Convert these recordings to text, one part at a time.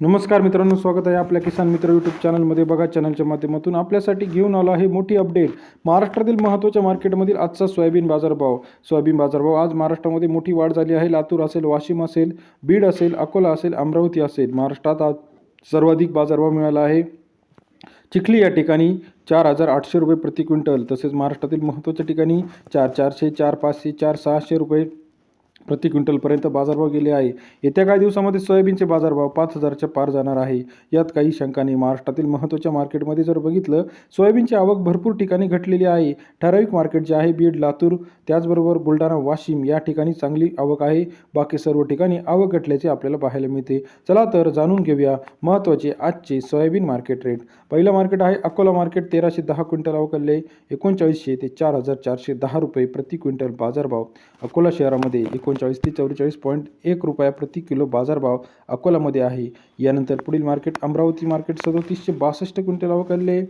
नमस्कार मित्रांनो स्वागत आहे आपल्या किसान मित्र यूट्यूब चॅनलमध्ये बघा चॅनलच्या माध्यमातून आपल्यासाठी घेऊन आलो आहे मोठी अपडेट महाराष्ट्रातील महत्त्वाच्या मार्केटमधील आजचा सोयाबीन बाजारभाव. सोयाबीन बाजारभाव आज महाराष्ट्रामध्ये मोठी वाढ झाली आहे. लातूर असेल वाशिम असेल बीड असेल अकोला असेल अमरावती असेल. महाराष्ट्रात आज सर्वाधिक बाजारभाव मिळाला आहे. चिखली या ठिकाणी चार हजार आठशे रुपये प्रति क्विंटल. तसेच महाराष्ट्रातील महत्त्वाच्या ठिकाणी चार चारशे चार पाचशे चार सहाशे रुपये प्रति क्विंटलपर्यंत बाजारभाव गेले आहे. येत्या काही दिवसामध्ये सोयाबीनचे बाजारभाव पाच हजारच्या पार जाणार आहे. यात काही शंका नाही महाराष्ट्रातील महत्त्वाच्या मार्केटमध्ये जर बघितलं सोयाबीनची आवक भरपूर ठिकाणी घटलेली आहे. ठराविक मार्केट जे आहे बीड लातूर त्याचबरोबर बुलढाणा वाशिम या ठिकाणी चांगली आवक आहे. बाकी सर्व ठिकाणी आवक घटल्याचे आपल्याला पाहायला मिळते. चला तर जाणून घेऊया महत्त्वाचे आजचे सोयाबीन मार्केट रेट. पहिलं मार्केट आहे अकोला मार्केट तेराशे दहा क्विंटल अवकलले एकोणचाळीसशे ते चार हजार चारशे दहा रुपये प्रति क्विंटल बाजारभाव अकोला शहरामध्ये एकोणचाळीस ते चौवेचाळीस पॉईंट एक रुपया प्रति किलो बाजारभाव अकोलामध्ये आहे. यानंतर पुढील मार्केट अमरावती मार्केट सदोतीसशे बासष्ट क्विंटल अवकलले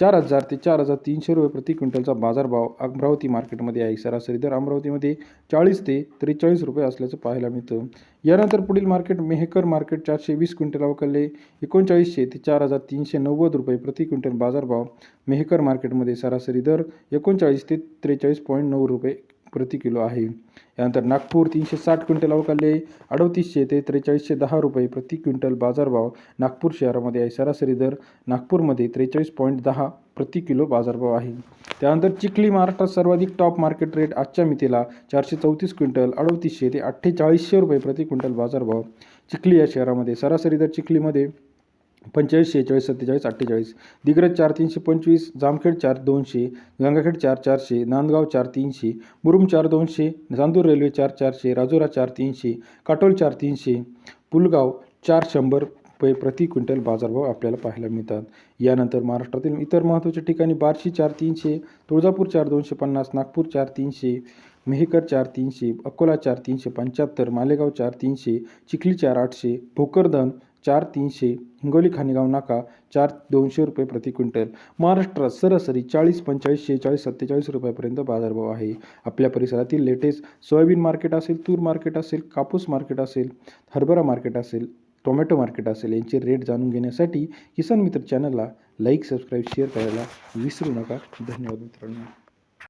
चार हजार ते चार हजार तीनशे रुपये प्रति क्विंटलचा बाजारभाव अमरावती मार्केटमध्ये आहे. सरासरी दर अमरावतीमध्ये चाळीस ते त्रेचाळीस रुपये असल्याचं पाहायला मिळतं. यानंतर पुढील मार्केट मेहकर मार्केट चारशे वीस क्विंटल अवकलले एकोणचाळीसशे ते चार हजार तीनशे नव्वद रुपये प्रति क्विंटल बाजारभाव मेहकर मार्केटमध्ये सरासरी दर एकोणचाळीस ते त्रेचाळीस पॉईंट नऊ रुपये प्रति किलो आहे. यानंतर नागपूर तीनशे साठ क्विंटल अवकाले अडतीसशे ते त्रेचाळीसशे दहा रुपये प्रति क्विंटल बाजारभाव नागपूर शहरामध्ये आहे. सरासरी दर नागपूरमध्ये त्रेचाळीस पॉईंट दहा प्रति किलो बाजारभाव आहे. त्यानंतर चिखली महाराष्ट्रात सर्वाधिक टॉप मार्केट रेट आजच्या मितीला चारशे चौतीस क्विंटल अडतीसशे ते अठ्ठेचाळीसशे रुपये प्रति क्विंटल बाजारभाव चिखली या शहरामध्ये. सरासरी दर चिखलीमध्ये पंचेचाळीस शेहेचाळीस सत्तेचाळीस अठ्ठेचाळीस दिग्रज चार तीनशे पंचवीस जामखेड चार दोनशे गंगाखेड चार चारशे नांदगाव चार तीनशे मुरुम चार दोनशे चांदूर रेल्वे चार चारशे राजुरा चार तीनशे काटोल चार तीनशे पुलगाव चार शंभर रुपये प्रति क्विंटल बाजारभाव आपल्याला पाहायला मिळतात. यानंतर महाराष्ट्रातील इतर महत्त्वाच्या ठिकाणी बार्शी चार तीनशे तुळजापूर चार दोनशे पन्नास नागपूर चार तीनशे मेहकर चार तीनशे अकोला चार तीनशे पंच्याहत्तर मालेगाव चार तीनशे चिखली चार आठशे भोकरदन चार तीनशे हिंगोली खानेगाव नाका चार दोनशे रुपये प्रति क्विंटल. महाराष्ट्रात सरासरी चाळीस पंचेचाळीस शेहेचाळीस सत्तेचाळीस रुपयापर्यंत बाजारभाव आहे. आपल्या परिसरातील लेटेस्ट सोयाबीन मार्केट असेल तूर मार्केट असेल कापूस मार्केट असेल हरभरा मार्केट असेल टोमॅटो मार्केट असेल यांचे रेट जाणून घेण्यासाठी किसान मित्र चॅनलला लाईक सबस्क्राईब शेअर करायला विसरू नका. धन्यवाद मित्रांनो.